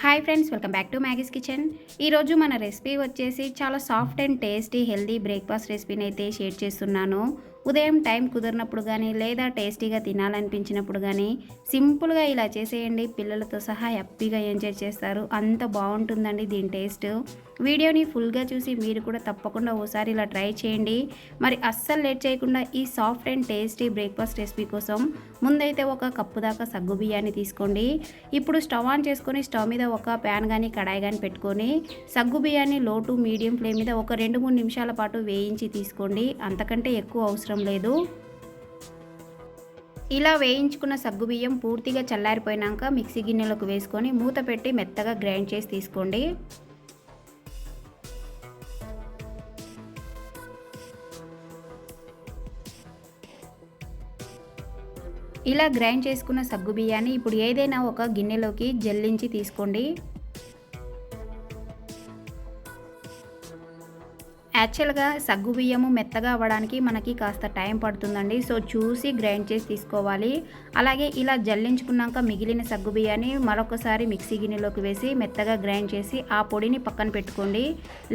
Hi friends welcome back to Maggie's kitchen ఈరోజు మన recipe వచ్చేసి చాలా soft and tasty healthy breakfast రెసిపీని అయితే షేర్ చేస్తున్నాను. ఉదయం టైం కుదిరినప్పుడు కానీ లేదా టేస్టీగా తినాలనిపించినప్పుడు కానీ సింపుల్గా ఇలా చేసేయండి. పిల్లలతో సహా హ్యాపీగా ఎంజాయ్ చేస్తారు. అంత బాగుంటుందండి దీని టేస్ట్ వీడియోని ఫుల్గా చూసి మీరు కూడా తప్పకుండా ఓసారి ఇలా ట్రై చేయండి. మరి అస్సలు లేట్ చేయకుండా ఈ soft and tasty breakfast recipe కోసం ముందైతే ఒక కప్పు దాకా సగ్గు బియ్యాన్ని తీసుకోండి. ఇప్పుడు స్టవ్ ఆన్ చేసుకొని స్టవ్ మీద ఒక ప్యాన్ కానీ కడాయి కానీ పెట్టుకొని సగ్గు బియ్యాన్ని లో టు మీడియం ఫ్లేమ్ మీద ఒక రెండు మూడు నిమిషాల పాటు వేయించి తీసుకోండి. అంతకంటే ఎక్కువ అవసరం లేదు. ఇలా వేయించుకున్న సగ్గుబియ్యం పూర్తిగా చల్లారిపోయినాక మిక్సీ గిన్నెలోకి వేసుకొని మూత పెట్టి మెత్తగా గ్రైండ్ చేసి తీసుకోండి. ఇలా గ్రైండ్ చేసుకున్న సగ్గు బియ్యాన్ని ఇప్పుడు ఏదైనా ఒక గిన్నెలోకి జల్లించి తీసుకోండి. యాక్చువల్గా సగ్గు బియ్యము మెత్తగా అవ్వడానికి మనకి కాస్త టైం పడుతుందండి. సో చూసి గ్రైండ్ చేసి తీసుకోవాలి. అలాగే ఇలా జల్లించుకున్నాక మిగిలిన సగ్గు బియ్యాన్ని మరొకసారి మిక్సీ గిన్నెలోకి వేసి మెత్తగా గ్రైండ్ చేసి ఆ పొడిని పక్కన పెట్టుకోండి.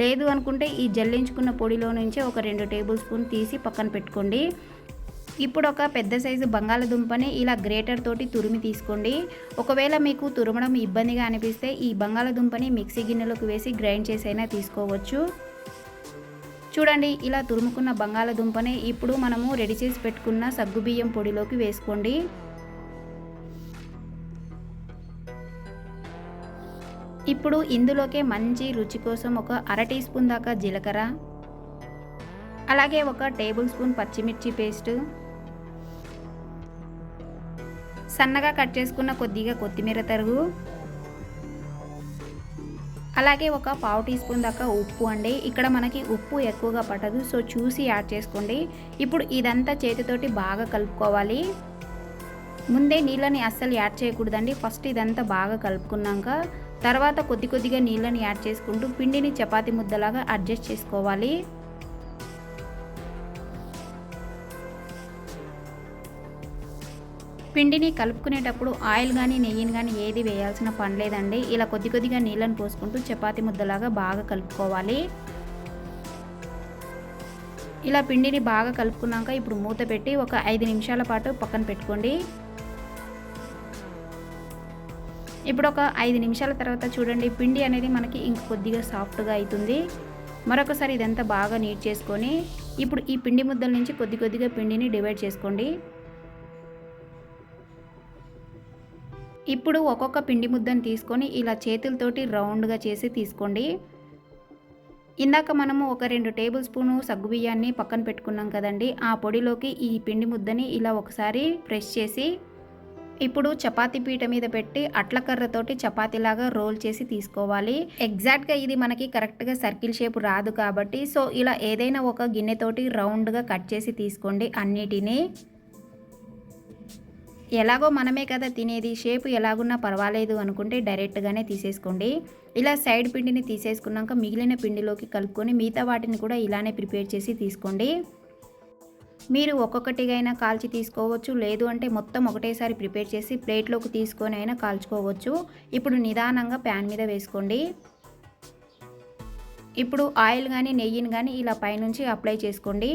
లేదు అనుకుంటే ఈ జల్లించుకున్న పొడిలో నుంచే ఒక రెండు టేబుల్ స్పూన్ తీసి పక్కన పెట్టుకోండి. ఇప్పుడు ఒక పెద్ద సైజు బంగాళదుంపని ఇలా గ్రేటర్ తోటి తురిమి తీసుకోండి. ఒకవేళ మీకు తురమడం ఇబ్బందిగా అనిపిస్తే ఈ బంగాళదుంపని మిక్సీ గిన్నెలోకి వేసి గ్రైండ్ చేసైనా తీసుకోవచ్చు. చూడండి ఇలా తురుముకున్న బంగాళదుంపని ఇప్పుడు మనము రెడీ చేసి పెట్టుకున్న సగ్గుబియ్యం పొడిలోకి వేసుకోండి. ఇప్పుడు ఇందులోకే మంచి రుచి కోసం ఒక అర టీ స్పూన్ దాకా జీలకర్ర అలాగే ఒక టేబుల్ స్పూన్ పచ్చిమిర్చి పేస్ట్. సన్నగా కట్ చేసుకున్న కొద్దిగా కొత్తిమీర తరుగు. అలాగే ఒక పావు టీ స్పూన్ దాకా ఉప్పు అండి. ఇక్కడ మనకి ఉప్పు ఎక్కువగా పట్టదు సో చూసి యాడ్ చేసుకోండి. ఇప్పుడు ఇదంతా చేతితోటి బాగా కలుపుకోవాలి. ముందే నీళ్ళని అస్సలు యాడ్ చేయకూడదండి. ఫస్ట్ ఇదంతా బాగా కలుపుకున్నాక తర్వాత కొద్ది కొద్దిగా నీళ్ళని యాడ్ చేసుకుంటూ పిండిని చపాతి ముద్దలాగా అడ్జస్ట్ చేసుకోవాలి. పిండిని కలుపుకునేటప్పుడు ఆయిల్ కానీ నెయ్యిని కానీ ఏది వేయాల్సిన పని లేదండి. ఇలా కొద్ది కొద్దిగా నీళ్ళని పోసుకుంటూ చపాతి ముద్దలాగా బాగా కలుపుకోవాలి. ఇలా పిండిని బాగా కలుపుకున్నాక ఇప్పుడు మూత పెట్టి ఒక ఐదు నిమిషాల పాటు పక్కన పెట్టుకోండి. ఇప్పుడు ఒక ఐదు నిమిషాల తర్వాత చూడండి పిండి అనేది మనకి ఇంక కొద్దిగా సాఫ్ట్గా అవుతుంది మరొకసారి ఇదంతా బాగా నీట్ చేసుకొని ఇప్పుడు ఈ పిండి ముద్దల నుంచి కొద్ది కొద్దిగా పిండిని డివైడ్ చేసుకోండి. ఇప్పుడు ఒక్కొక్క పిండి ముద్దను తీసుకొని ఇలా చేతులతోటి రౌండ్గా చేసి తీసుకోండి. ఇందాక మనము ఒక రెండు టేబుల్ స్పూను సగ్గుబియ్యాన్ని పక్కన పెట్టుకున్నాం కదండి. ఆ పొడిలోకి ఈ పిండి ముద్దని ఇలా ఒకసారి ప్రెస్ చేసి ఇప్పుడు చపాతి పీట మీద పెట్టి అట్లకర్రతోటి చపాతీలాగా రోల్ చేసి తీసుకోవాలి. ఎగ్జాక్ట్గా ఇది మనకి కరెక్ట్గా సర్కిల్ షేప్ రాదు కాబట్టి సో ఇలా ఏదైనా ఒక గిన్నెతోటి రౌండ్గా కట్ చేసి తీసుకోండి అన్నిటినీ. ఎలాగో మనమే కదా తినేది షేప్ ఎలాగున్నా పర్వాలేదు అనుకుంటే డైరెక్ట్గానే తీసేసుకోండి. ఇలా సైడ్ పిండిని తీసేసుకున్నాక మిగిలిన పిండిలోకి కలుపుకొని మిగతా వాటిని కూడా ఇలానే ప్రిపేర్ చేసి తీసుకోండి. మీరు ఒక్కొక్కటిగైనా కాల్చి తీసుకోవచ్చు లేదు అంటే మొత్తం ఒకటేసారి ప్రిపేర్ చేసి ప్లేట్లోకి తీసుకొని అయినా కాల్చుకోవచ్చు. ఇప్పుడు నిదానంగా ప్యాన్ మీద వేసుకోండి. ఇప్పుడు ఆయిల్ కానీ నెయ్యిని కానీ ఇలా పైనుంచి అప్లై చేసుకోండి.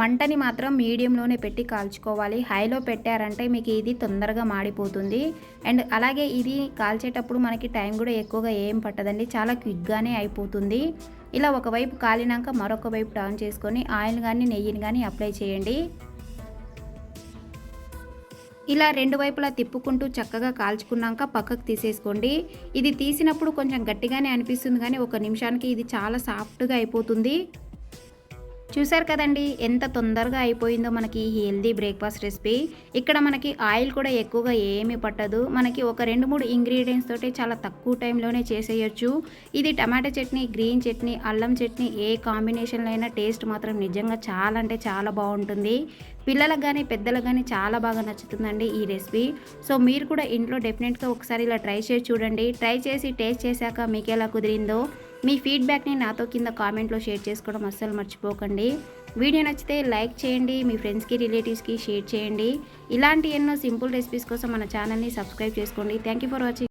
మంటని మాత్రం మీడియంలోనే పెట్టి కాల్చుకోవాలి. హైలో పెట్టారంటే మీకు ఇది తొందరగా మాడిపోతుంది. అండ్ అలాగే ఇది కాల్చేటప్పుడు మనకి టైం కూడా ఎక్కువగా ఏం పట్టదండి. చాలా క్విక్గానే అయిపోతుంది. ఇలా ఒకవైపు కాలినాక మరొక వైపు టర్న్ చేసుకొని ఆయిల్ కానీ నెయ్యిని కానీ అప్లై చేయండి. ఇలా రెండు వైపులా తిప్పుకుంటూ చక్కగా కాల్చుకున్నాక పక్కకు తీసేసుకోండి. ఇది తీసినప్పుడు కొంచెం గట్టిగానే అనిపిస్తుంది కానీ ఒక నిమిషానికి ఇది చాలా సాఫ్ట్గా అయిపోతుంది. చూసారు కదండి ఎంత తొందరగా అయిపోయిందో మనకి ఈ హెల్దీ బ్రేక్ఫాస్ట్ రెసిపీ. ఇక్కడ మనకి ఆయిల్ కూడా ఎక్కువగా ఏమీ పట్టదు. మనకి ఒక రెండు మూడు ఇంగ్రీడియంట్స్ తోటి చాలా తక్కువ టైంలోనే చేసేయచ్చు. ఇది టమాటా చట్నీ గ్రీన్ చట్నీ అల్లం చట్నీ ఏ కాంబినేషన్లో అయినా టేస్ట్ మాత్రం నిజంగా చాలా అంటే చాలా బాగుంటుంది. పిల్లలకు కానీ పెద్దలకు కానీ చాలా బాగా నచ్చుతుందండి ఈ రెసిపీ. సో మీరు కూడా ఇంట్లో డెఫినెట్గా ఒకసారి ఇలా ట్రై చేసి చూడండి. ట్రై చేసి టేస్ట్ చేశాక మీకు ఎలా కుదిరిందో మీ ఫీడ్బ్యాక్ని నాతో కింద కామెంట్లో షేర్ చేసుకోవడం అస్సలు మర్చిపోకండి. వీడియో నచ్చితే లైక్ చేయండి మీ ఫ్రెండ్స్కి రిలేటివ్స్కి షేర్ చేయండి. ఇలాంటి ఎన్నో సింపుల్ రెసిపీస్ కోసం మన ఛానల్ని సబ్స్క్రైబ్ చేసుకోండి. Thank you for watching.